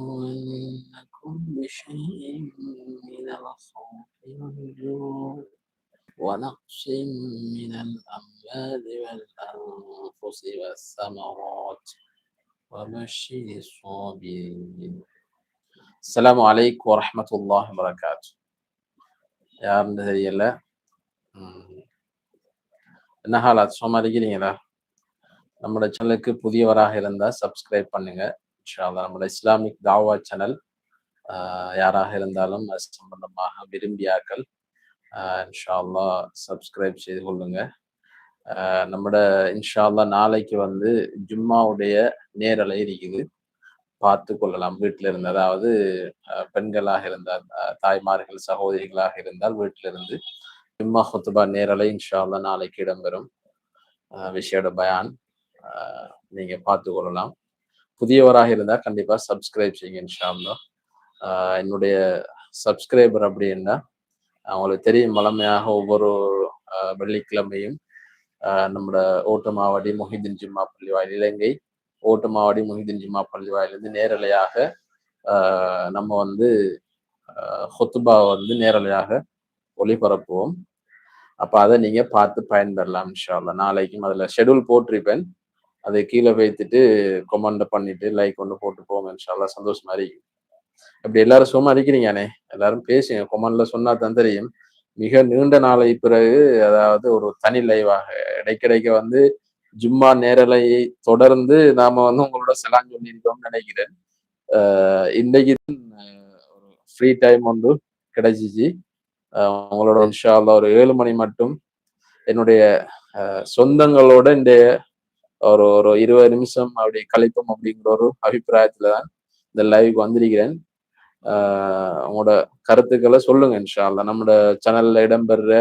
ولنبلونكم بشيء من الخوف والجوع ونقص من الأموال والأنفس والثمرات وبشر الصابرين السلام عليكم ورحمة الله وبركاته யாருன்னு தெரியல ம். என்ன ஹாலாத் சும்மா இருக்கிறீங்களா நம்மளோட சேனலுக்கு புதியவராக இருந்தால் சப்ஸ்கிரைப் பண்ணுங்க இன்ஷால்லா நம்மளோட இஸ்லாமிக் தாவா சேனல் யாராக இருந்தாலும் அது சம்பந்தமாக விரும்பியாக்கள் இன்ஷால்லா சப்ஸ்கிரைப் செய்து கொள்ளுங்க. நம்மட இன்ஷால்லா நாளைக்கு வந்து ஜும்மாவுடைய நேரலை இருக்குது. பார்த்து கொள்ளலாம். வீட்டில் இருந்து அதாவது பெண்களாக இருந்தால் தாய்மார்கள் சகோதரிகளாக இருந்தால் வீட்டில இருந்து ஜும்மா ஹுத்துபா நேரலை இன்ஷால்லா நாளைக்கு இடம்பெறும் விஷயோட பயான் நீங்கள் நீங்க பார்த்து கொள்ளலாம். புதியவராக இருந்தால் கண்டிப்பாக சப்ஸ்கிரைப் செய்யுங்க இன்ஷா என்னுடைய சப்ஸ்கிரைபர் அப்படின்னா அவங்களுக்கு தெரியும் வளமையாக ஒவ்வொரு வெள்ளிக்கிழமையும் நம்மளோட ஓட்டமாவடி மொஹிதீன் ஜிம்மா பள்ளி வாயில் இலங்கை ஓட்டமாவடி மொஹிதீன் ஜிம்மா பள்ளி வாயிலிருந்து நேரலையாக நம்ம வந்து ஹொத்துபா வந்து நேரலையாக ஒளிபரப்புவோம். அப்போ அதை நீங்கள் பார்த்து பயன்பெறலாம் இன்ஷா அல்லாஹ் நாளைக்கும் அதில் ஷெட்யூல் போட்டிருப்பேன். அதை கீழே வைத்துட்டு கொமெண்ட் பண்ணிட்டு லைக் ஒன்று போட்டு போங்க இன்ஷால்லா சந்தோஷமா இருக்கும் அப்படி எல்லாரும் சும்மா அடிக்கிறீங்கண்ணே எல்லாரும் பேசுங்க. கொமெண்ட்ல சொன்னா தான் தெரியும். மிக நீண்ட நாளை பிறகு அதாவது ஒரு தனி லைவாக இடைக்கிடைக்க வந்து ஜும்மா நேரலையை தொடர்ந்து நாம வந்து உங்களோட செலான் சொல்லியிருக்கோம்னு நினைக்கிறேன். ஆஹ் இன்னைக்கு ஒரு ஃப்ரீ டைம் ஒன்று கிடைச்சிச்சு. உங்களோட இன்ஷால்லா ஒரு ஏழு மணி மட்டும் என்னுடைய சொந்தங்களோட இந்த ஒரு ஒரு இருபது நிமிஷம் அப்படி கழிப்போம் அப்படிங்கிற ஒரு அபிப்பிராயத்துல தான் இந்த லைவுக்கு வந்திருக்கிறேன். உங்களோட கருத்துக்களை சொல்லுங்க இன்ஷால்ல நம்மளோட சேனல்ல இடம்பெற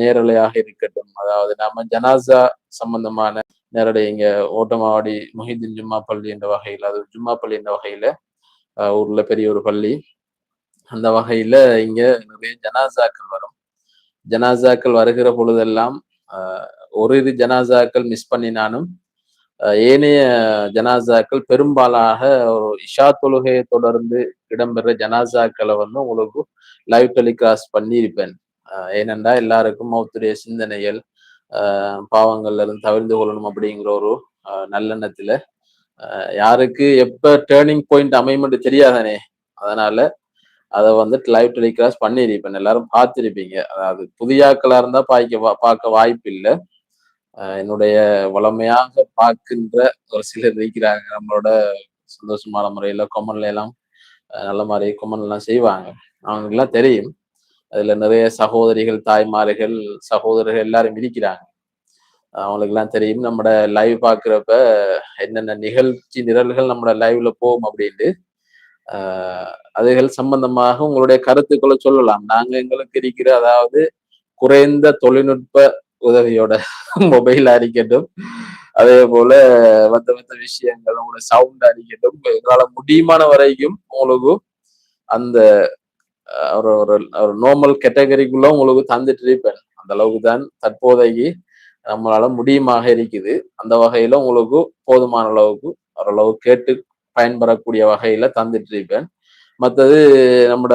நேரலையாக இருக்கட்டும். அதாவது நாம ஜனாசா சம்பந்தமான நேரடி இங்க ஓட்டமாவாடி மொஹிதீன் ஜும்மா பள்ளி என்ற வகையில் அது ஜும்மா பள்ளி என்ற வகையில ஊர்ல பெரிய ஒரு பள்ளி. அந்த வகையில இங்க நிறைய ஜனாசாக்கள் வரும். ஜனாசாக்கள் வருகிற பொழுதெல்லாம் ஒரு இது ஜனாசாக்கள் மிஸ் பண்ணினாலும் ஏனைய ஜனாசாக்கள் பெரும்பாலாக ஒரு இஷா தொழுகையை தொடர்ந்து இடம்பெற ஜனாசாக்களை வந்து உங்களுக்கு லைவ் டெலிகாஸ்ட் பண்ணியிருப்பேன். ஏனென்றா எல்லாருக்கும் அவத்துடைய சிந்தனைகள் பாவங்கள்ல இருந்து தவிர்ந்து கொள்ளணும் அப்படிங்கிற ஒரு நல்லெண்ணத்துல யாருக்கு எப்ப டேர்னிங் பாயிண்ட் அமையும்னு தெரியாதானே. அதனால அதை வந்துட்டு லைவ் டெலிகாஸ்ட் பண்ணியிருப்பேன். எல்லாரும் பார்த்திருப்பீங்க. அதாவது புதியாக்களா இருந்தா பாய்க்க வா- பார்க்க வாய்ப்பு இல்லை என்னுடைய வளமையாக பார்க்கின்ற ஒரு சிலர் இருக்கிறாங்க. நம்மளோட சந்தோஷமான முறையில கொமன்ல எல்லாம் நல்ல மாதிரி கொமன் எல்லாம் செய்வாங்க. அவங்களுக்குலாம் தெரியும். அதுல நிறைய சகோதரிகள் தாய்மார்கள் சகோதரர்கள் எல்லாரும் இருக்கிறாங்க. அவங்களுக்கு எல்லாம் தெரியும். நம்மட லைவ் பாக்குறப்ப என்னென்ன நிகழ்ச்சி நிரல்கள் நம்மளோட லைவ்ல போகும் அப்படின்ட்டு. ஆஹ் அதுகள் சம்பந்தமாக உங்களுடைய கருத்துக்களை சொல்லலாம். நாங்க எங்களுக்கு இருக்கிற அதாவது குறைந்த தொழில்நுட்ப உதவியோட மொபைல் அடிக்கட்டும். அதே போல மற்ற மற்ற விஷயங்கள் உங்களோட சவுண்ட் அடிக்கட்டும். எங்களால் முடியுமான வரைக்கும் உங்களுக்கு அந்த ஒரு ஒரு நார்மல் கேட்டகரிக்குள்ள உங்களுக்கு தந்துட்டு இருப்பேன். அந்த அளவுக்கு தான் தற்போதைக்கு நம்மளால முடியுமாக இருக்குது. அந்த வகையில உங்களுக்கு போதுமான அளவுக்கு ஓரளவு கேட்டு பயன்பெறக்கூடிய வகையில தந்துட்டு இருப்பேன். மற்றது நம்மட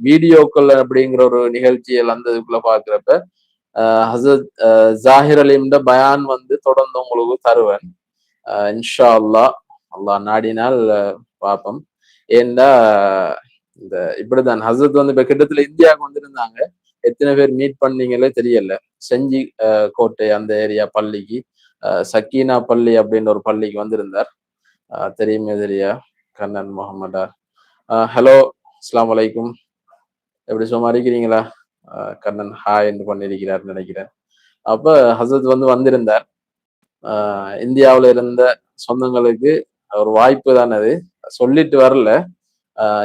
வீடியோக்கள் அப்படிங்கிற ஒரு நிகழ்ச்சிகள் அந்த இதுக்குள்ள பாக்குறப்ப ஹசரத் அஹ் ஜாஹிர் அலிம்ட பயான் வந்து தொடர்ந்து உங்களுக்கு தருவேன் இன்ஷா அல்லாஹ் அல்லாஹ் நாடினால் பார்ப்போம் ஏன்னா இந்த இப்படிதான் ஹசரத் வந்து இப்ப கிட்டத்துல இந்தியாவுக்கு வந்திருந்தாங்க எத்தனை பேர் மீட் பண்ணீங்களே தெரியல செஞ்சி கோட்டை அந்த ஏரியா பள்ளிக்கு சக்கீனா பள்ளி அப்படின்ற ஒரு பள்ளிக்கு வந்திருந்தார் தெரியுமே தெரியா கண்ணன் முகமடார் ஹலோ அஸ்லாம் வலைக்கும் எப்படி சும்மா இருக்கிறீங்களா கண்ணன் ஹாய் என்று பண்ணியிருக்கிறார் நினைக்கிறேன். அப்ப ஹசரத் வந்து வந்திருந்தார். ஆஹ் இருந்த சொந்தங்களுக்கு ஒரு வாய்ப்பு தான் அது. சொல்லிட்டு வரல.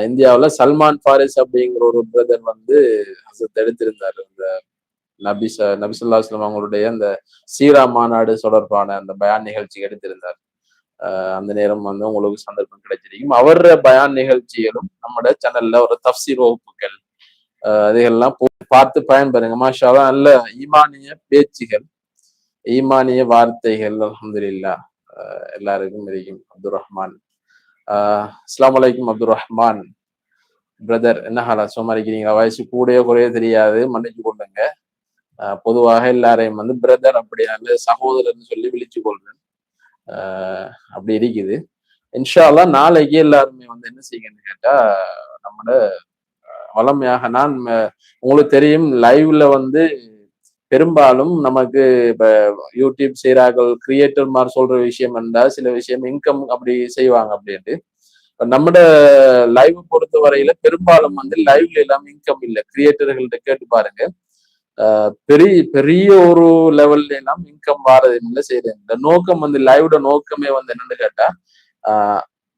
இந்தியாவில் சல்மான் ஃபாரிஸ் அப்படிங்கிற ஒரு பிரதர் வந்து எடுத்திருந்தார். இந்த நபிச நபிசுல்லாஸ்லாம் அவங்களுடைய அந்த சீரா மாநாடு தொடர்பான அந்த பயான் நிகழ்ச்சி எடுத்திருந்தார். அந்த நேரம் வந்து உங்களுக்கு சந்தர்ப்பம் கிடைச்சிருக்கும் அவர பயான் நிகழ்ச்சிகளும் நம்மட சேனல்ல ஒரு தப்சீர் வகுப்புகள் அதையெல்லாம் பார்த்து பயன்பெறுங்க மாஷாலாம் நல்ல ஈமானிய பேச்சுகள் ஈமானிய வார்த்தைகள் அலமதுல்லா எல்லாருக்கும் இருக்கும் அப்துல் ரஹ்மான். அஸ்லாம் வலைக்கும் அப்துல் ரஹ்மான். பிரதர் என்ன ஹாலா சும்மா இருக்கிறீங்களா? வயசு கூடயோ குறைய தெரியாது. மன்னிச்சு கொள்ளுங்க. பொதுவாக எல்லாரையும் வந்து பிரதர் அப்படியான சகோதரர்னு சொல்லி விழிச்சு கொள்றேன் அப்படி இருக்குது. இன்ஷால்லா நாளைக்கு எல்லாருமே வந்து என்ன செய்யுங்கன்னு கேட்டா நம்மளோட வளமையாக நான் உங்களுக்கு தெரியும் லைவ்ல வந்து பெரும்பாலும் நமக்கு இப்ப யூடியூப் செய்கிறார்கள் கிரியேட்டர் மாதிரி சொல்ற விஷயம் இருந்தால் சில விஷயம் இன்கம் அப்படி செய்வாங்க அப்படின்ட்டு. நம்மட லைவ் பொறுத்த வரையில பெரும்பாலும் வந்து லைவ்ல எல்லாம் இன்கம் இல்லை. கிரியேட்டர்கள்ட்ட கேட்டு பாருங்க. பெரிய பெரிய ஒரு லெவல்ல எல்லாம் இன்கம் வாரது இல்லை செய்யறது இந்த நோக்கம் வந்து லைவோட நோக்கமே வந்து என்னன்னு கேட்டா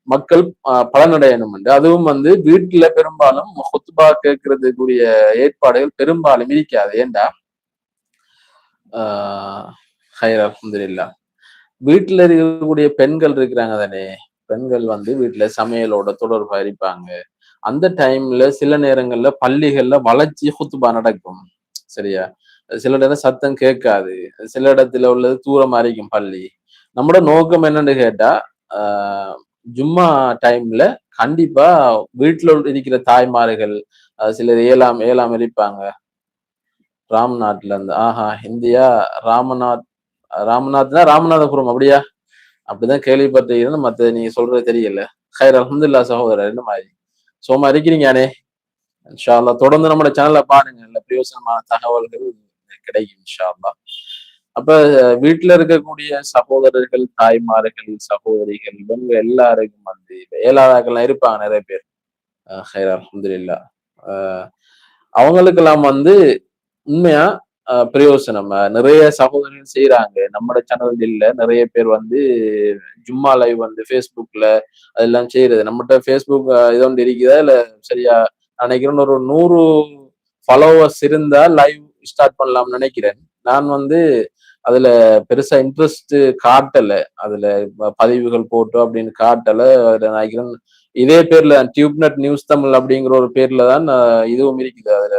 மக்கள் பலனடையணும் அதுவும் வந்து வீட்டுல பெரும்பாலும் ஹொத்துபா கேட்கறதுக்குரிய ஏற்பாடுகள் பெரும்பாலும் இருக்காது. ஏண்டா? ஹைர் அலமதுல்லா வீட்டுல இருக்கக்கூடிய பெண்கள் இருக்கிறாங்க தானே? பெண்கள் வந்து வீட்டுல சமையலோட தொடர்பா இருப்பாங்க அந்த டைம்ல சில நேரங்கள்ல பள்ளிகள்ல வளர்ச்சி ஹுத்துபா நடக்கும். சரியா? சில நேரம் சத்தம் கேட்காது. சில இடத்துல உள்ளது தூரமா இருக்கும் பள்ளி. நம்மளோட நோக்கம் என்னன்னு கேட்டா ஜும்மா டைம்ல கண்டிப்பா வீட்டுல இருக்கிற தாய்மார்கள் சிலர் ஏழாம் ஏழாம் இருப்பாங்க ராம்நாட்ல இருந்து ஆஹா இந்தியா ராமநாத் ராமநாத்னா ராமநாதபுரம் அப்படியா? அப்படிதான் கேள்விப்பட்டிருக்கேன் மத்த நீங்க சொல்றது தெரியல. ஹைர் அலமதுல்லா சகோதரர் என்ன மாதிரி? சோமா இருக்கிறீங்கயானே இன்ஷால்லா தொடர்ந்து நம்மளோட சேனல்ல பாருங்க. நல்ல பிரயோசனமான தகவல்கள் கிடைக்கும் இன்ஷால்லா அப்ப வீட்டுல இருக்கக்கூடிய சகோதரர்கள் தாய்மார்கள் சகோதரிகள் இவங்க எல்லாருக்கும் வந்து வேளாளர்கள்லாம் இருப்பாங்க நிறைய பேர். ஹைர் ஆஹ் அவங்களுக்கெல்லாம் வந்து உண்மையா பிரயோசனம். நிறைய சகோதரர்கள் செய்யறாங்க நம்மட சேனல் இல்ல. நிறைய பேர் வந்து ஜும்மா லைவ் வந்து ஃபேஸ்புக்ல அதெல்லாம் செய்யறது நம்மகிட்ட ஃபேஸ்புக் இது ஒன்று இருக்குதா இல்ல சரியா? நினைக்கிறேன் ஒரு நூறு ஃபாலோவர்ஸ் இருந்தா லைவ் ஸ்டார்ட் பண்ணலாம்னு நினைக்கிறேன். நான் வந்து அதுல பெருசா இன்ட்ரெஸ்ட் காட்டல. அதுல பதிவுகள் போட்டோம் அப்படின்னு காட்டல. அதுல நினைக்கிறேன் இதே பேர்ல டியூப்நெட் நியூஸ் தமிழ் அப்படிங்கிற ஒரு பேர்ல தான் இதுவும் இருக்குது. அதுல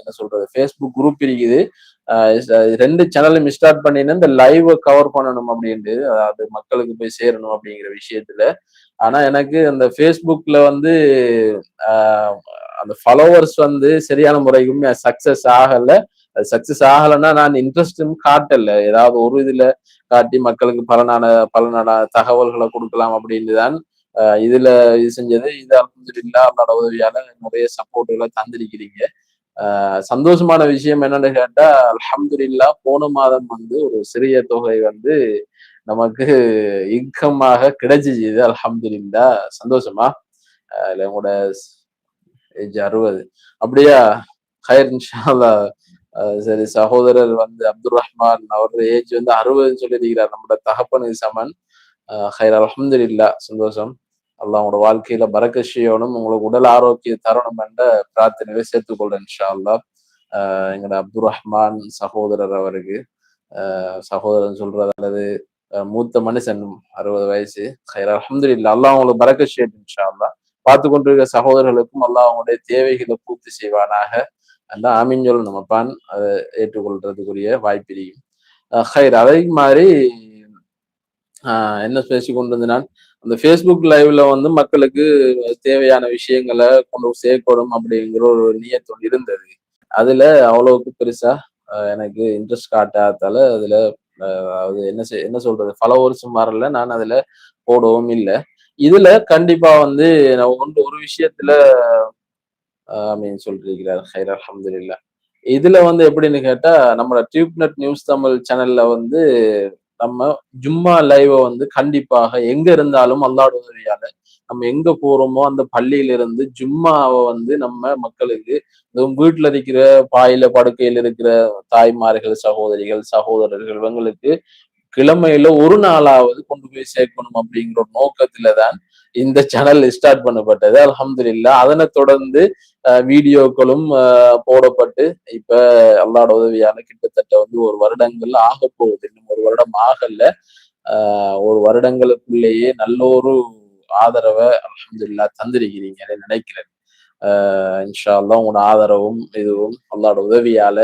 என்ன சொல்றது ஃபேஸ்புக் குரூப் இருக்குது. ரெண்டு சேனலும் ஸ்டார்ட் பண்ணினா இந்த லைவை கவர் பண்ணணும் அப்படின்ட்டு அது மக்களுக்கு போய் சேரணும் அப்படிங்கிற விஷயத்துல. ஆனா எனக்கு அந்த ஃபேஸ்புக்ல வந்து அந்த ஃபாலோவர்ஸ் வந்து சரியான முறைக்குமே சக்சஸ் ஆகலை. அது சக்சஸ் ஆகலைன்னா நான் இன்ட்ரெஸ்டும் காட்டல. ஏதாவது ஒரு இதுல காட்டி மக்களுக்கு பலனான பலனான தகவல்களை கொடுக்கலாம் அப்படின்னு தான் இதுல இது செஞ்சது. இது அலமதுல்லா அவரோட உதவியால நிறைய சப்போர்ட்டுகளை தந்திருக்கிறீங்க. சந்தோஷமான விஷயம் என்னன்னு கேட்டா அலமதுல்லா போன மாதம் வந்து ஒரு சிறிய தொகை வந்து நமக்கு இன்கமாக கிடைச்சிச்சு இது அலமதுல்லா சந்தோஷமா இல்ல உங்களோட ஏஜ் அறுபது. அப்படியா? ஹயர் இன்ஷால்லா சரி சகோதரர் வந்து அப்துல் ரஹ்மான் அவரோட ஏஜ் வந்து அறுபதுன்னு சொல்லியிருக்கிறார். நம்மளோட தகப்பனு சமன். ஹைர் அலமதுல்லா சந்தோஷம். அல்லா உங்களோட வாழ்க்கையில பறக்க செய்யணும் உங்களுக்கு உடல் ஆரோக்கிய தரணும் என்ற பிரார்த்தனையை சேர்த்துக்கொள்றேன் இன்ஷா அல்லா எங்களோட அப்துல் ரஹ்மான் சகோதரர் அவருக்கு சகோதரன் சொல்றது அல்லது மூத்த மனுஷன் அறுபது வயசு. ஹைர் அலமது இல்லா அல்லா உங்களுக்கு பறக்க செய்யட்டும் இன்ஷா அல்லா பார்த்து கொண்டிருக்கிற சகோதரர்களுக்கும் அல்லா அவங்களுடைய தேவைகளை பூர்த்தி செய்வானாக. அந்த ஆமிஞ்சொல் சொல்லணும் அப்பான் அதை ஏற்றுக்கொள்றதுக்குரிய வாய்ப்பு இருக்கும் ஹைர் அதே மாதிரி என்ன பேசி கொண்டு வந்து நான் அந்த ஃபேஸ்புக் லைவ்ல வந்து மக்களுக்கு தேவையான விஷயங்களை கொண்டு சேர்க்கணும் அப்படிங்கிற ஒரு நியத்தம் இருந்தது. அதுல அவ்வளவுக்கு பெருசா எனக்கு இன்ட்ரெஸ்ட் காட்டாதால அதுல அது என்ன என்ன சொல்றது ஃபாலோவர்ஸும் வரல நான் அதுல போடவும் இல்லை. இதுல கண்டிப்பா வந்து நான் ஒன்று ஒரு விஷயத்துல அப்படின்னு சொல்லியிருக்கிறார் ஹைர் அலமதுல்லா இதுல வந்து எப்படின்னு கேட்டா நம்மளோட டியூப்நெட் நியூஸ் தமிழ் சேனல்ல வந்து நம்ம ஜும்மா லைவை வந்து கண்டிப்பாக எங்க இருந்தாலும் அல்லாட உதவியால நம்ம எங்க போறோமோ அந்த பள்ளியில இருந்து ஜும்மாவை வந்து நம்ம மக்களுக்கு வீட்டுல இருக்கிற பாயில படுக்கையில் இருக்கிற தாய்மார்கள் சகோதரிகள் சகோதரர்கள் இவங்களுக்கு கிழமையில ஒரு நாளாவது கொண்டு போய் சேர்க்கணும் அப்படிங்கிற ஒரு நோக்கத்துல தான் இந்த சேனல் ஸ்டார்ட் பண்ணப்பட்டது. அலமதுல்லா அதனை தொடர்ந்து வீடியோக்களும் போடப்பட்டு இப்ப அல்லாட உதவியால கிட்டத்தட்ட வந்து ஒரு வருடங்கள் ஆக போகுது. இன்னும் ஒரு வருடம் ஆகல. ஒரு வருடங்களுக்குள்ளேயே நல்ல ஒரு ஆதரவை அலமதுல்லா தந்திருக்கிறீங்க நினைக்கிறேன். இன்ஷா அல்லா உங்களோட ஆதரவும் இதுவும் அல்லாட உதவியால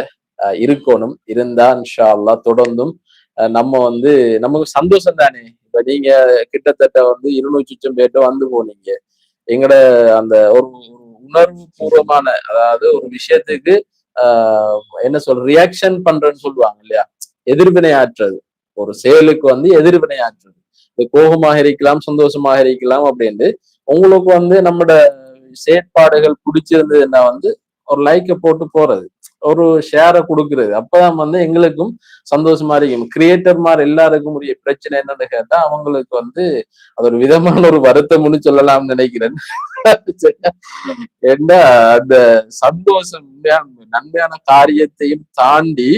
இருக்கணும். இருந்தா இன்ஷா அல்லா தொடர்ந்தும் நம்ம வந்து நமக்கு சந்தோஷம் தானே இப்ப நீங்க கிட்டத்தட்ட வந்து இருநூற்றி சுச்சம் பேர்ட்ட வந்து போனீங்க. எங்கட அந்த ஒரு உணர்வு பூர்வமான அதாவது ஒரு விஷயத்துக்கு ஆஹ் என்ன சொல் ரியாக்ஷன் பண்றேன்னு சொல்லுவாங்க இல்லையா? எதிர்வினை ஆற்றுறது ஒரு செயலுக்கு வந்து எதிர்வினை ஆற்றுறது கோபமாக இருக்கலாம் சந்தோஷமாக இருக்கலாம் அப்படின்ட்டு உங்களுக்கு வந்து நம்மட செயற்பாடுகள் பிடிச்சிருந்ததுன்னா வந்து ஒரு லைக்கை போட்டு போறது. ஒரு ஷேரை கொடுக்கறது. அப்பதான் வந்து எங்களுக்கும் சந்தோஷமா இருக்கும். கிரியேட்டர் மாதிரி எல்லாருக்கும் உரிய பிரச்சனை என்னன்னு கேட்டா அவங்களுக்கு வந்து அது ஒரு விதமான ஒரு வருத்தம்னு சொல்லலாம்னு நினைக்கிறேன். என்ன அந்த சந்தோஷம் நன்மையான காரியத்தையும் தாண்டி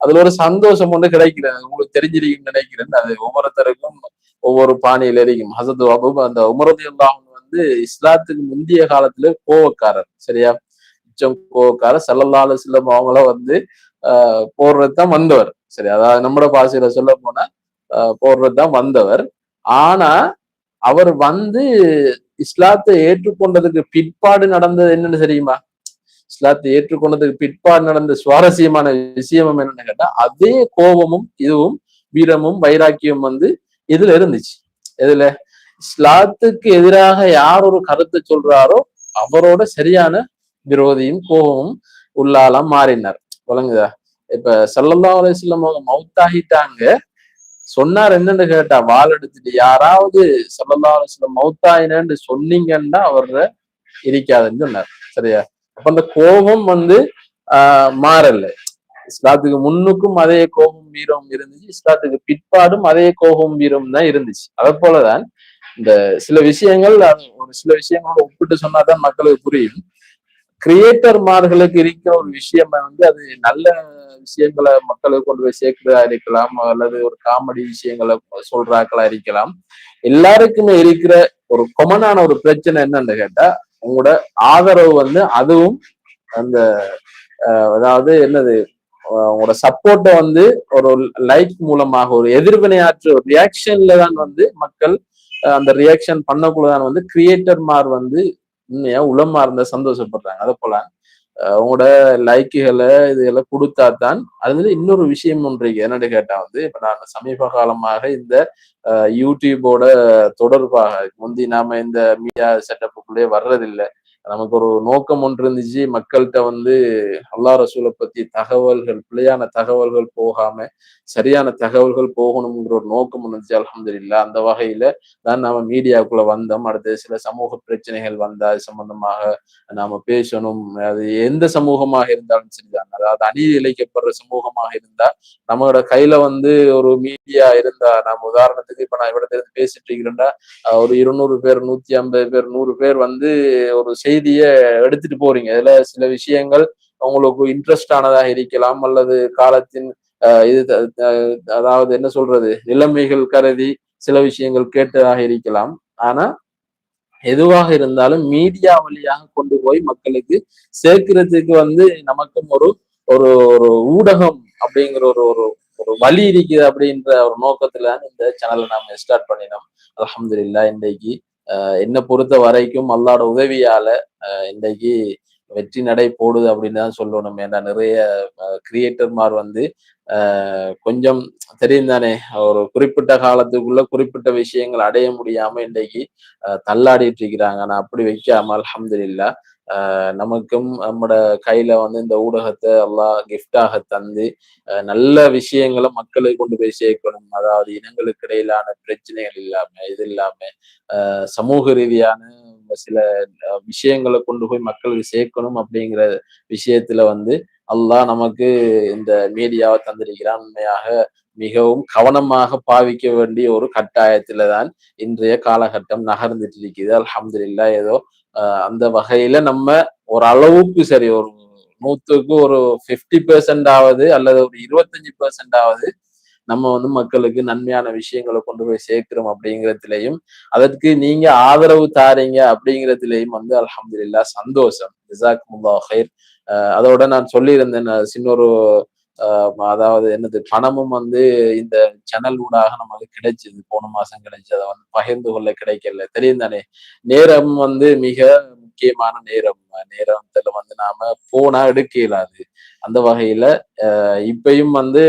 அதுல ஒரு சந்தோஷம் ஒன்று கிடைக்கிறது. உங்களுக்கு தெரிஞ்சிருக்குன்னு நினைக்கிறேன். அது ஒவ்வொருத்தருக்கும் ஒவ்வொரு பாணியில இருக்கும் ஹசத் அபு அந்த உமரது வந்து இஸ்லாத்துக்கு முந்தைய காலத்துல கோவக்காரர். சரியா? உச்சம் கோவக்காரர் செல்லல்லால செல்லம் அவங்கள வந்து ஆஹ் போடுறதுதான் வந்தவர். சரி அதாவது நம்மட பாசையில சொல்ல போனா போடுறதுதான் வந்தவர். ஆனா அவர் வந்து இஸ்லாத்தை ஏற்றுக்கொண்டதுக்கு பிற்பாடு நடந்தது என்னன்னு தெரியுமா? இஸ்லாத்தை ஏற்றுக்கொண்டதுக்கு பிற்பாடு நடந்த சுவாரஸ்யமான விஷயம் என்னன்னு கேட்டா அதே கோபமும் இதுவும் வீரமும் வைராக்கியம் வந்து இதுல இருந்துச்சு. எதுல? இஸ்லாத்துக்கு எதிராக யார் ஒரு கருத்தை சொல்றாரோ அவரோட சரியான விரோதியும் கோபமும் உள்ளாலாம் மாறினார். வழங்குதா? இப்ப சல்லல்லா அலிஸ்லம் அவங்க மவுத்தாகிட்டாங்க சொன்னார் என்னன்னு கேட்டா வால் எடுத்துட்டு யாராவது சல்லல்லா அலிஸ்லம் மவுத்தாயினு சொன்னீங்கன்னா அவர இருக்காதுன்னு சொன்னார். சரியா? அப்ப அந்த கோபம் வந்து ஆஹ் மாறல. இஸ்லாத்துக்கு முன்னுக்கும் அதே கோபம் வீரம் இருந்துச்சு. இஸ்லாத்துக்கு பிற்பாடும் அதே கோபம் வீரம் தான் இருந்துச்சு. அதை போலதான் இந்த சில விஷயங்கள் ஒரு சில விஷயங்களோட ஒப்பிட்டு சொன்னாதான் மக்களுக்கு புரியும். கிரியேட்டர்மார்களுக்கு இருக்கிற ஒரு விஷயம் வந்து அது நல்ல விஷயங்களை மக்களுக்கு கொண்டு போய் சேர்க்கிறதா இருக்கலாம் அல்லது ஒரு காமெடி விஷயங்களை சொல்றாக்களா இருக்கலாம். எல்லாருக்குமே இருக்கிற ஒரு கொமனான ஒரு பிரச்சனை என்னன்னு கேட்டா உங்களோட ஆதரவு வந்து அதுவும் அந்த அதாவது என்னது உங்களோட சப்போர்ட்டை வந்து ஒரு லைக் மூலமாக ஒரு எதிர்வினையாற்று ஒரு ரியாக்ஷன்ல தான் வந்து மக்கள் அந்த ரியாக்ஷன் பண்ணக்குள்ளதான் வந்து கிரியேட்டர்மார் வந்து உண்மையா உளமா இருந்த சந்தோஷப்படுறாங்க. அதை போல உங்களோட லைக்குகளை இதுகளை கொடுத்தா தான் அதுல இன்னொரு விஷயம் ஒன்று என்னன்னு கேட்டா வந்து இப்ப நான் சமீப காலமாக இந்த யூடியூபோட தொடர்பாக முந்தி நாம இந்த மீடியா செட்டப்புக்குள்ளே வர்றதில்லை. நமக்கு ஒரு நோக்கம் ஒன்று இருந்துச்சு. மக்கள்கிட்ட வந்து அல்லா ரசூலை பத்தி தகவல்கள் பிழையான தகவல்கள் போகாம சரியான தகவல்கள் போகணுங்கிற ஒரு நோக்கம் இருந்துச்சு. அலமது இல்லா அந்த வகையில தான் நாம மீடியாவுக்குள்ள வந்தோம். அடுத்து சில சமூக பிரச்சனைகள் வந்தா அது சம்பந்தமாக நாம பேசணும். அது எந்த சமூகமாக இருந்தாலும் சரிதான் அதாவது அணி இழைக்கப்படுற சமூகமாக இருந்தா நம்மளோட கையில வந்து ஒரு மீடியா இருந்தா நம்ம உதாரணத்துக்கு இப்ப நான் இவ்வளவு பேசிட்டு இருக்கிறேன்டா ஒரு இருநூறு பேர் நூத்தி ஐம்பது பேர் நூறு பேர் வந்து ஒரு செய்தியை எடுத்துட்டு போறீங்க. இதுல சில விஷயங்கள் உங்களுக்கு இன்ட்ரெஸ்ட் ஆனதாக இருக்கலாம் அல்லது காலத்தின் இது அதாவது என்ன சொல்றது நிலைமைகள் கருதி சில விஷயங்கள் கேட்டதாக இருக்கலாம். ஆனா எதுவாக இருந்தாலும் மீடியா வழியாக கொண்டு போய் மக்களுக்கு சேர்க்கிறதுக்கு வந்து நமக்கும் ஒரு ஒரு ஒரு ஊடகம் அப்படிங்கிற ஒரு ஒரு ஒரு வழி இருக்குது அப்படின்ற ஒரு நோக்கத்துல இந்த சேனலை நாம ஸ்டார்ட் பண்ணினோம். அலமதுல்லா இன்றைக்கு என்னை பொறுத்த வரைக்கும் அல்லாட உதவியால இன்றைக்கு வெற்றி நடை போடுது அப்படின்னு தான் சொல்லணும். ஏன்னா நிறைய கிரியேட்டர்மார் வந்து கொஞ்சம் தெரியும் தானே ஒரு குறிப்பிட்ட காலத்துக்குள்ள குறிப்பிட்ட விஷயங்கள் அடைய முடியாம இன்றைக்கு தள்ளாடிட்டு இருக்கிறாங்க. நான் அப்படி வைக்காம அலமதுல்லா நமக்கும் நம்மட கையில வந்து இந்த ஊடகத்தை எல்லாம் கிஃப்டாக தந்து நல்ல விஷயங்களை மக்களுக்கு கொண்டு போய் சேர்க்கணும். அதாவது இனங்களுக்கு இடையிலான பிரச்சனைகள் இல்லாம இது இல்லாம சமூக ரீதியான சில விஷயங்களை கொண்டு போய் மக்களுக்கு சேர்க்கணும் அப்படிங்கிற விஷயத்துல வந்து அல்லாஹ் நமக்கு இந்த மீடியாவை தந்திருக்கிறான். உண்மையாக மிகவும் கவனமாக பாவிக்க வேண்டிய ஒரு கட்டாயத்துல தான் இன்றைய காலகட்டம் நகர்ந்துட்டு இருக்குது. அலமதுல்லா ஏதோ அந்த வகையில நம்ம ஒரு அளவுக்கு சரி ஒரு நூத்துக்கு ஒரு ஃபிஃப்டி பெர்சென்ட் ஆகுது அல்லது ஒரு இருபத்தஞ்சு பெர்சென்ட் ஆகுது நம்ம வந்து மக்களுக்கு நன்மையான விஷயங்களை கொண்டு போய் சேர்க்கிறோம் அப்படிங்கிறதுலையும் அதற்கு நீங்க ஆதரவு தாரீங்க அப்படிங்கிறதுலையும் வந்து அலமதுல்லா சந்தோஷம். ஜிசாக் முல்லா ஹைர் அதோட நான் சொல்லியிருந்தேன் சின்ன ஒரு அதாவது என்னது பணமும் வந்து இந்த சேனல் ஊடாக நமக்கு கிடைச்சது. போன மாசம் கிடைச்சு அதை வந்து பகிர்ந்து கொள்ள கிடைக்கல. தெரியும் தானே? நேரம் வந்து மிக முக்கியமான நேரம். நேரத்துல வந்து நாம போனா எடுக்க இயலாது. அந்த வகையில இப்பயும் வந்து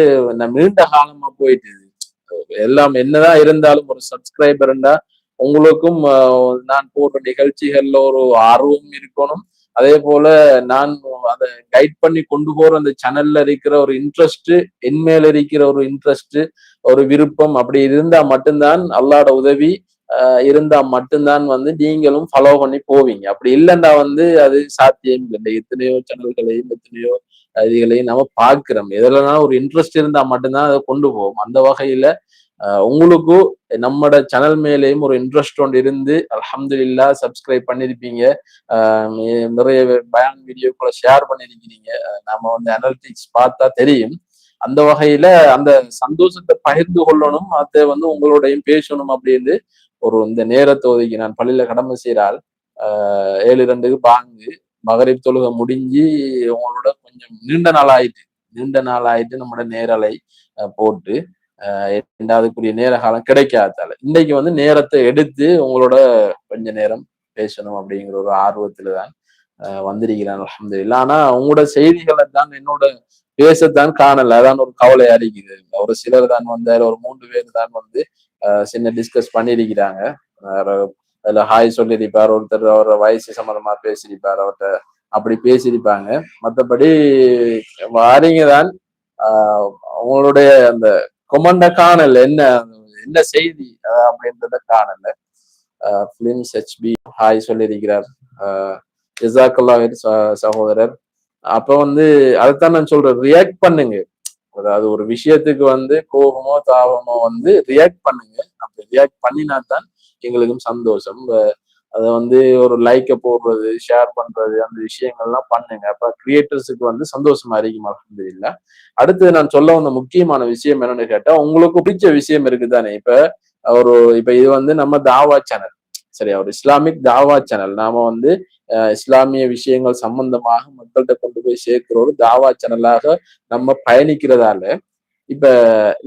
நீண்ட காலமா போயிட்டு எல்லாம் என்னதான் இருந்தாலும் ஒரு சப்ஸ்கிரைபர்ண்டா உங்களுக்கும் நான் போடுற நிகழ்ச்சிகள்ல ஒரு ஆர்வம் இருக்கணும். அதே போல நான் அதை கைட் பண்ணி கொண்டு போற அந்த சேனல்ல இருக்கிற ஒரு இன்ட்ரெஸ்ட் என் மேல இருக்கிற ஒரு இன்ட்ரெஸ்ட் ஒரு விருப்பம் அப்படி இருந்தா மட்டும்தான் அல்லாட உதவி இருந்தா மட்டும்தான் வந்து நீங்களும் ஃபாலோ பண்ணி போவீங்க. அப்படி இல்லைன்னா வந்து அது சாத்தியம் இல்லை. எத்தனையோ சேனல்களையும் எத்தனையோ இதுகளையும் நம்ம பார்க்கிறோம். எதுலனா ஒரு இன்ட்ரெஸ்ட் இருந்தா மட்டும்தான் அதை கொண்டு போவோம். அந்த வகையில உங்களுக்கும் நம்மட சேனல் மேலேயும் ஒரு இன்ட்ரெஸ்ட் ஒன்று இருந்து அலமதுல்லா சப்ஸ்கிரைப் பண்ணியிருப்பீங்க நிறைய பயான் வீடியோக்குள்ள ஷேர் பண்ணியிருக்கிறீங்க நம்ம வந்து அனலிட்டிக்ஸ் பார்த்தா தெரியும். அந்த வகையில அந்த சந்தோஷத்தை பகிர்ந்து கொள்ளணும். அதை வந்து உங்களோடையும் பேசணும் அப்படின்னு ஒரு இந்த நேரத்தை ஒதுக்கி நான் பள்ளியில கடமை செய்யறால் ஏழு ரெண்டுக்கு பாங்கு. மகரிப் தொழுகை முடிஞ்சு உங்களோட கொஞ்சம் நீண்ட நாள் ஆயிட்டு நீண்ட நாள் ஆயிட்டு நம்மளோட நேரலை போட்டு ரெண்டாவதுக்குரிய நேர காலம் கிடைக்காதால இன்னைக்கு வந்து நேரத்தை எடுத்து உங்களோட கொஞ்ச நேரம் பேசணும் அப்படிங்கிற ஒரு ஆர்வத்துல தான் வந்திருக்கிறேன் அலமது இல்லை ஆனா உங்களோட செய்திகளை தான் என்னோட பேசத்தான் காணல. அதான் ஒரு கவலை அடிக்குது ஒரு சிலர் தான் வந்து ஒரு மூன்று பேர் தான் வந்து சின்ன டிஸ்கஸ் பண்ணியிருக்கிறாங்க. அதுல ஹாய் சொல்லியிருப்பார் ஒருத்தர் அவரோட வயசு சம்மந்தமா பேசியிருப்பார் அவர்கிட்ட அப்படி பேசியிருப்பாங்க. மற்றபடி வாரிங்க தான் அவங்களுடைய அந்த கொமண்ட காணல என்ன என்ன செய்தி? அப்படின்றத காணல. பிலிம்ஸ் ஹெச்பி ஹாய் சொல்லியிருக்கிறார். ஜிசாக்கல்லா சகோதரர். அப்ப வந்து அதைத்தான் நான் சொல்றேன். ரியாக்ட் பண்ணுங்க. அதாவது ஒரு விஷயத்துக்கு வந்து கோபமோ தாபமோ வந்து ரியாக்ட் பண்ணுங்க. அப்படி ரியாக்ட் பண்ணினா தான் எங்களுக்கும் சந்தோஷம். அதை வந்து ஒரு லைக்கை போடுறது ஷேர் பண்றது அந்த விஷயங்கள்லாம் பண்ணுங்க. அப்ப கிரியேட்டர்ஸுக்கு வந்து சந்தோஷமா இருக்கும் அலமது இல்லை அடுத்து நான் சொல்ல வந்த முக்கியமான விஷயம் என்னன்னு கேட்டா உங்களுக்கு பிடிச்ச விஷயம் இருக்குதானே? இப்ப ஒரு இப்ப இது வந்து நம்ம தாவா சேனல் சரியா ஒரு இஸ்லாமிக் தாவா சேனல் நாம வந்து இஸ்லாமிய விஷயங்கள் சம்பந்தமாக மக்கள்கிட்ட கொண்டு போய் சேர்க்கிற ஒரு தாவா சேனலாக நம்ம பயணிக்கிறதால இப்ப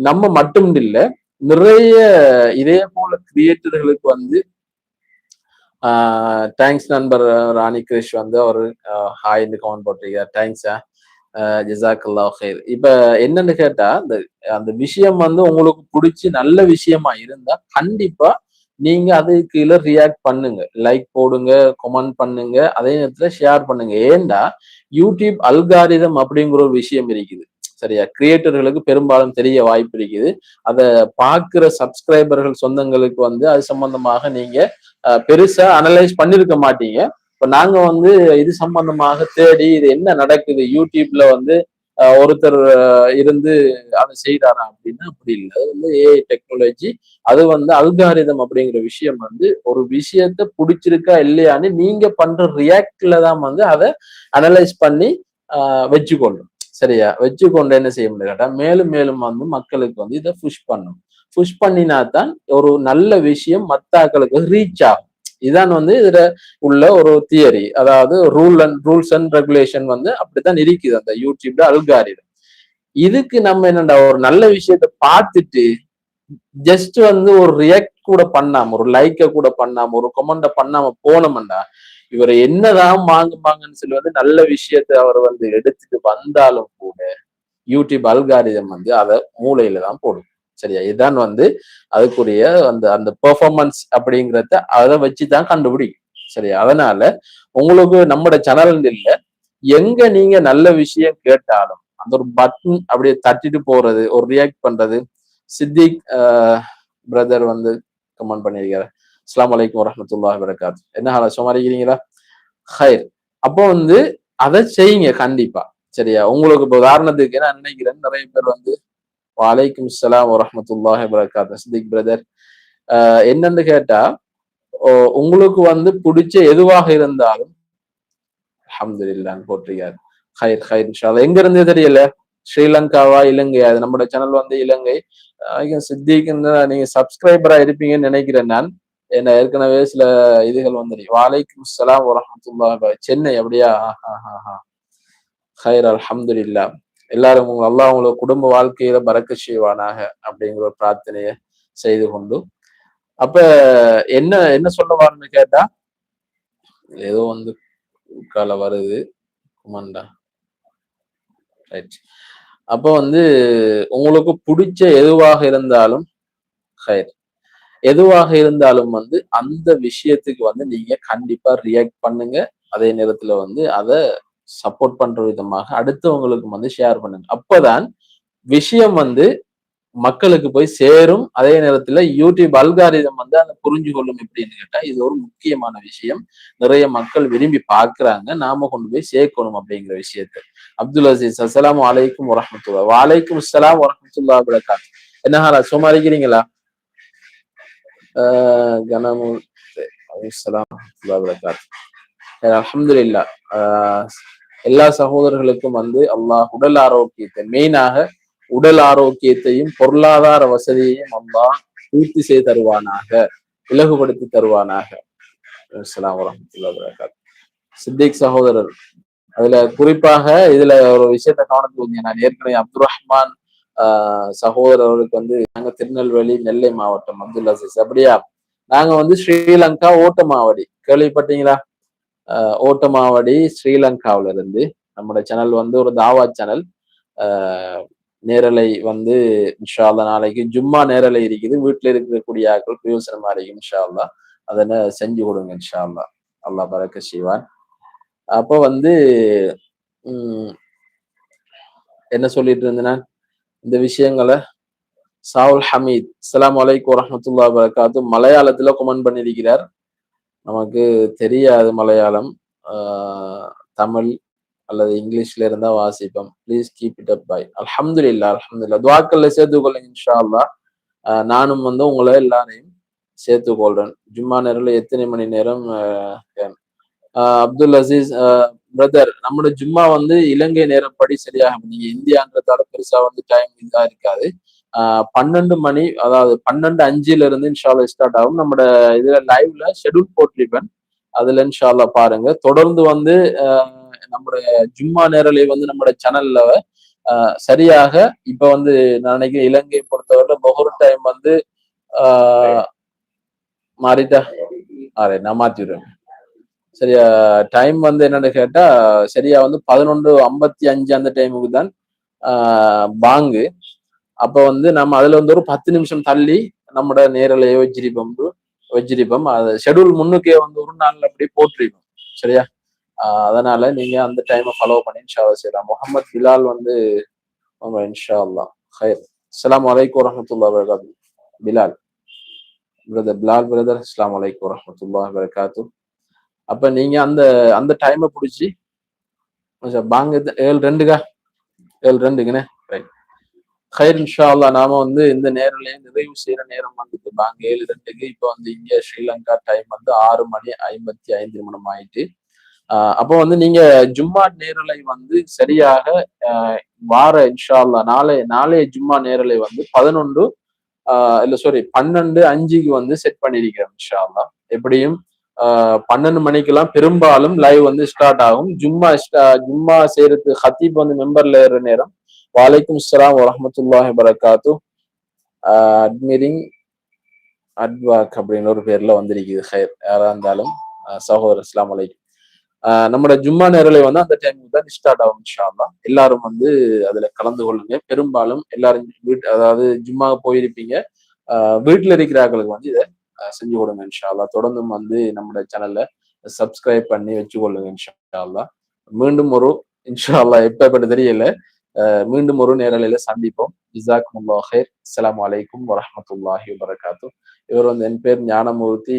நம்ம மட்டும் இல்லை நிறைய இதே போல கிரியேட்டர்களுக்கு வந்து தேங்க்ஸ் நண்பர் ராணி கிரிஷ் வந்து அவர் ஹாய்னு கமெண்ட் போட்டிருக்கார். தேங்க்ஸ் ஜிசாக்கல்லா ஹைர் இப்ப என்னன்னு கேட்டா அந்த அந்த விஷயம் வந்து உங்களுக்கு பிடிச்சி நல்ல விஷயமா இருந்தா கண்டிப்பா நீங்க அதுக்கு கீழே ரியாக்ட் பண்ணுங்க. லைக் போடுங்க கமெண்ட் பண்ணுங்க அதே நேரத்துல ஷேர் பண்ணுங்க. ஏண்டா யூடியூப் அல்காரிதம் அப்படிங்கிற ஒரு விஷயம் இருக்குது. சரியா? கிரியேட்டர்களுக்கு பெரும்பாலும் தெரிய வாய்ப்பு இருக்குது. அதை பார்க்குற சப்ஸ்கிரைபர்கள் சொந்தங்களுக்கு வந்து அது சம்பந்தமாக நீங்க பெருசா அனலைஸ் பண்ணிருக்க மாட்டீங்க. இப்ப நாங்க வந்து இது சம்பந்தமாக தேடி இது என்ன நடக்குது? யூடியூப்ல வந்து ஒருத்தர் இருந்து அதை செய்தாரா அப்படின்னா அப்படி இல்லை. அது வந்து ஏஐ டெக்னாலஜி அது வந்து அல்காரிதம் அப்படிங்கிற விஷயம் வந்து ஒரு விஷயத்த பிடிச்சிருக்கா இல்லையான்னு நீங்க பண்ற ரியாக்ட்ல தான் வந்து அதை அனலைஸ் பண்ணி வச்சுக்கொள்ளும் சரியா? வச்சு கொண்டு என்ன செய்ய முடியும் கேட்டா மேலும் மேலும் வந்து மக்களுக்கு வந்து இதை புஷ் பண்ணும். புஷ் பண்ணினா தான் ஒரு நல்ல விஷயம் மத்தாக்களுக்கு ரீச் ஆகும். இதான் வந்து இதுல உள்ள ஒரு தியரி அதாவது rule and rules and regulation வந்து அப்படித்தான் இருக்குது அந்த யூடியூப்ல அல்காரிதம் இதுக்கு நம்ம என்னடா ஒரு நல்ல விஷயத்த பார்த்துட்டு ஜஸ்ட் வந்து ஒரு ரியாக்ட் கூட பண்ணாம ஒரு லைக்க கூட பண்ணாம ஒரு கொமெண்ட பண்ணாம போனோம்னா இவர் என்னதான் வாங்குவாங்கன்னு சொல்லி வந்து நல்ல விஷயத்த அவர் வந்து எடுத்துட்டு வந்தாலும் கூட யூடியூப் அல்காரிதம் வந்து அதை மூளையில தான் போடும். சரியா? இதுதான் வந்து அதுக்குரிய அந்த அந்த பெர்ஃபார்மன்ஸ் அப்படிங்கிறத அதை வச்சு தான் கண்டுபிடிக்கும். சரியா? அதனால உங்களுக்கு நம்மட சேனல் இல்லை. எங்க நீங்க நல்ல விஷயம் கேட்டாலும் அந்த ஒரு பட்டன் அப்படியே தட்டிட்டு போறது ஒரு ரியாக்ட் பண்றது சித்திக் பிரதர் வந்து கமெண்ட் பண்ணியிருக்காரு. அஸ்லாம் வலைக்கம் வரமத்துல்லா வரகாத் என்ன ஹாலா சும்மா இருக்கிறீங்களா? ஹைர். அப்போ வந்து அதை செய்யுங்க கண்டிப்பா. சரியா? உங்களுக்கு இப்போ உதாரணத்துக்கு நான் நினைக்கிறேன் நிறைய பேர் வந்து வலைக்கும் சலாம் வரமத்துல்லாஹ் வரகாத் சித்திக் பிரதர் என்னன்னு கேட்டா உங்களுக்கு வந்து பிடிச்ச எதுவாக இருந்தாலும் அஹமது இல்லான்னு போட்டிருக்காரு ஹைர் ஹைர் இன்ஷால்லா எங்க இருந்தே தெரியல? ஸ்ரீலங்காவா இலங்கை அது நம்ம சேனல் வந்து இலங்கை. சித்திக்குன்னு நீங்க சப்ஸ்கிரைபரா இருப்பீங்கன்னு நினைக்கிறேன் நான். என்ன ஏற்கனவே சில இதுகள் வந்து வாலைக்கும் சலாம் வரமத்துல்லா சென்னை அப்படியா? ஹைர் அல்ஹம்துலில்லா. எல்லாரும் உங்களை எல்லாம் உங்களோட குடும்ப வாழ்க்கையில பறக்க செய்வானாக அப்படிங்கிற ஒரு பிரார்த்தனைய செய்து கொண்டு. அப்ப என்ன என்ன சொல்லவான்னு கேட்டா ஏதோ வந்து கால வருது. குமண்டா. ரைட் அப்போ வந்து உங்களுக்கு பிடிச்ச எதுவாக இருந்தாலும் ஹைர். எதுவாக இருந்தாலும் வந்து அந்த விஷயத்துக்கு வந்து நீங்க கண்டிப்பா ரியாக்ட் பண்ணுங்க. அதே நேரத்துல வந்து அதை சப்போர்ட் பண்ற விதமாக அடுத்தவங்களுக்கு வந்து ஷேர் பண்ணுங்க. அப்பதான் விஷயம் வந்து மக்களுக்கு போய் சேரும். அதே நேரத்துல யூடியூப் அல்காரிதம் வந்து அதை புரிஞ்சு கொள்ளும் எப்படின்னு கேட்டா இது ஒரு முக்கியமான விஷயம். நிறைய மக்கள் விரும்பி பாக்குறாங்க நாம கொண்டு போய் சேர்க்கணும் அப்படிங்கிற விஷயத்த. அப்துல் அசீஸ் அஸ்லாம் வலைக்கும் வரமத்துல்லா வலைக்கும் அஸ்லாம் வரமத்துல்லா விளக்காத் என்ன சும்மா இருக்கிறீங்களா? கனமு அஸ்லாம் அலமதுல்லா எல்லா சகோதரர்களுக்கும் வந்து அல்லாஹ் உடல் ஆரோக்கியத்தை மெயினாக உடல் ஆரோக்கியத்தையும் பொருளாதார வசதியையும் அல்லாஹ் பூர்த்தி செய்து தருவானாக இலகுபடுத்தி தருவானாக சித்திக் சகோதரர் அதுல குறிப்பாக இதுல ஒரு விஷயத்த கவனத்துக்கு நான் ஏற்கனவே அப்துல் ரஹ்மான் ஆஹ் சகோதரர்களுக்கு வந்து நாங்க திருநெல்வேலி நெல்லை மாவட்டம் அப்துல் அசீஸ். அப்படியா? நாங்க வந்து ஸ்ரீலங்கா ஓட்டமாவடி. கேள்விப்பட்டீங்களா? ஓட்டமாவடி ஸ்ரீலங்காவில இருந்து நம்மளோட சேனல் வந்து ஒரு தாவா சேனல். நேரலை வந்து இன்ஷால்லா நாளைக்கு ஜும்மா நேரலை இருக்குது. வீட்டுல இருக்கக்கூடிய ஆட்கள் பிரயோசனமா இருக்கும் இன்ஷால்லா அதனை செஞ்சு கொடுங்க இன்ஷால்லா அல்லா பறக்க செய்வான். அப்போ வந்து உம் என்ன சொல்லிட்டு இருந்தேன் இந்த விஷயங்களை சாவுல் ஹமீத் அஸ்லாம் வலைக்கு வரமத்துல்லா வரகாத்து மலையாளத்துல கொமெண்ட் பண்ணியிருக்கிறார். நமக்கு தெரியாது மலையாளம். தமிழ் அல்லது இங்கிலீஷ்ல இருந்தா வாசிப்போம். Please keep it up bye அலமதுல்லா அலமதுல்லா அலமது இல்லா துவாக்கல்ல சேர்த்துக்கொள்ளுங்க இன்ஷா அல்லா நானும் வந்து உங்களை எல்லாரையும் சேர்த்துக்கொள்றேன் ஜும்மா நேரில் எத்தனை மணி நேரம் அப்துல் அசீஸ் பிரதர் நம்மளோட ஜும்மா வந்து இலங்கை நேரப்படி சரியாக நீங்க இந்தியான்றதால பெருசா வந்து டைம் இதா இருக்காது. பன்னெண்டு மணி அதாவது பன்னெண்டு அஞ்சுல இருந்து இன்ஷால்லா ஸ்டார்ட் ஆகும். நம்மளோட இதுல லைவ்ல ஷெடியூல் போட்டிருப்பேன். அதுல இன்ஷால்லா பாருங்க. தொடர்ந்து வந்து நம்மளுடைய ஜும்மா நேரலை வந்து நம்மளோட சேனல்ல சரியாக இப்ப வந்து நான் நினைக்கிறேன் இலங்கையை பொறுத்தவரை மொஹர் டைம் வந்து மாறிட்டா? அரே நான் மாத்திடுறேன். சரியா டைம் வந்து என்னன்னு கேட்டா சரியா வந்து பதினொன்று ஐம்பத்தி அஞ்சு அந்த டைமுக்கு தான் பாங்கு. அப்ப வந்து நம்ம அதுல வந்து ஒரு பத்து நிமிஷம் தள்ளி நம்மட நேரலையோ வச்சிருப்போம் வச்சிருப்போம். அது ஷெடியூல் முன்னுக்கே வந்து ஒரு நாள் அப்படியே போட்டிருப்போம் சரியா? அதனால நீங்க அந்த டைமை ஃபாலோ பண்ணி இன்ஷா செய்யலாம். முகமது பிலால் வந்து இன்ஷா அல்லா ஹயர் அஸ்லாம் வலைக்கம் வரமத்துல்லா வரகாத்து பிலால். பிரதர் பிலால் பிரதர் அஸ்லாம் வலைக்கம் வரமத்துல்லா வரகாத்து அப்ப நீங்க அந்த அந்த டைமை பிடிச்சி பாங்க ஏழு ரெண்டுக்கா? ஏழு ரெண்டுங்கண்ணே ரைட் ஹைர் இன்ஷா அல்லா நாம வந்து இந்த நேரிலே நிறைவு செய்யற நேரம் வந்துட்டு பாங்க ஏழு ரெண்டுக்கு இப்போ வந்து இங்க ஸ்ரீலங்கா டைம் வந்து ஆறு மணி ஐம்பத்தி ஐந்து நிமிடம் ஆயிட்டு அப்போ வந்து நீங்க ஜும்மா நேரலை வந்து சரியாக வார இன்ஷா அல்லா நாளை நாளைய ஜும்மா நேரலை வந்து பதினொன்று ஆஹ் இல்ல சாரி பன்னெண்டு அஞ்சுக்கு வந்து செட் பண்ணிருக்கிறேன் இன்ஷா அல்லா எப்படியும் பன்னெண்டு மணிக்கெல்லாம் பெரும்பாலும் லைவ் வந்து ஸ்டார்ட் ஆகும். ஜும்மா ஜும்மா செய்யறது ஹத்தீப் வந்து மெம்பர்ல ஏற நேரம். வாலைக்கும் அஸ்லாம் வரமத்துல்லாஹி வரகாத்து அட்மிரிங் அட்வாக் அப்படின்னு ஒரு பேர்ல வந்திருக்குது. ஹயர் யாரா இருந்தாலும் சகோதரர் இஸ்லாம் அலைக்கும். நம்மளோட ஜும்மா நேரலை வந்து அந்த டைமுக்கு தான் ஸ்டார்ட் ஆகும் இன்ஷால்லா எல்லாரும் வந்து அதுல கலந்து கொள்ளுங்க. பெரும்பாலும் எல்லாரும் வீட்டு அதாவது ஜும்மா போயிருப்பீங்க. வீட்டுல இருக்கிறார்களுக்கு வந்து இதை செஞ்சு கொடுங்க இன்ஷால்லா தொடர்ந்தும் வந்து நம்மளோட சேனல்ல சப்ஸ்கிரைப் பண்ணி வச்சு கொள்ளுங்க இன்ஷால்லா மீண்டும் ஒரு இன்ஷால்லா எப்ப தெரியல மீண்டும் ஒரு நேரலையில சந்திப்போம். இசாக் முல்லாஹேர் அஸ்லாம் வலைக்கும் வரமத்துல்லாஹி வரகாத்து இவர் வந்து என் பேர் ஞானமூர்த்தி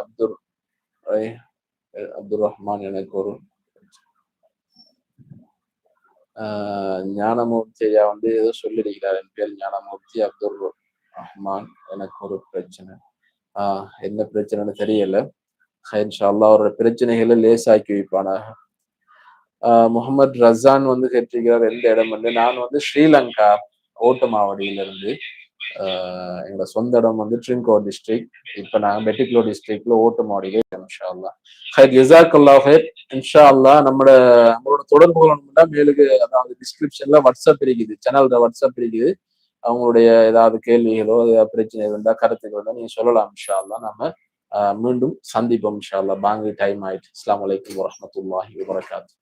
அப்துல் அப்துல் ரஹ்மான் எனக்கு ஒரு ஞானமூர்த்தி ஐயா வந்து ஏதோ சொல்லியிருக்கிறார் என் பேர் ஞானமூர்த்தி அப்துல் ரஹ்மான். எனக்கு ஒரு பிரச்சனை. ஆஹ் என்ன பிரச்சனைன்னு தெரியல. இன்ஷா அல்லா அவரோட பிரச்சனைகளை லேசாக்கி வைப்பானாக. முகமது ரசான் வந்து கேட்டிருக்கிறார் எந்த இடம் வந்து நான் வந்து ஸ்ரீலங்கா ஓட்டமாவடியிலிருந்து எங்களோட சொந்த இடம் வந்து ட்ரிங்கோ டிஸ்ட்ரிக்ட் இப்போ நாங்கள் மெட்டிக்லோ டிஸ்ட்ரிக்ட்ல ஓட்டமாவடியில இன்ஷா அல்லா ஹைர் ஜிசாக் அல்லா ஹைர் இன்ஷா அல்லா நம்மளோட நம்மளோட தொடர்பு கொள்ளணும்னா மேலுக்கு அதாவது டிஸ்கிரிப்ஷன்ல வாட்ஸ்அப் இருக்குது. சேனல்ல வாட்ஸ்அப் இருக்குது. அவங்களுடைய ஏதாவது கேள்விகளோ ஏதாவது பிரச்சனை இருந்தா கருத்துக்கள் இருந்தால் நீங்க சொல்லலாம் இன்ஷா அல்லா நம்ம மீண்டும் சந்திப்போம் இன்ஷா அல்லா பாங்கு டைம் ஆயிட்டு. அஸ்லாம் வலைக்கம் வரமத்துல்லாஹி வரகாத்து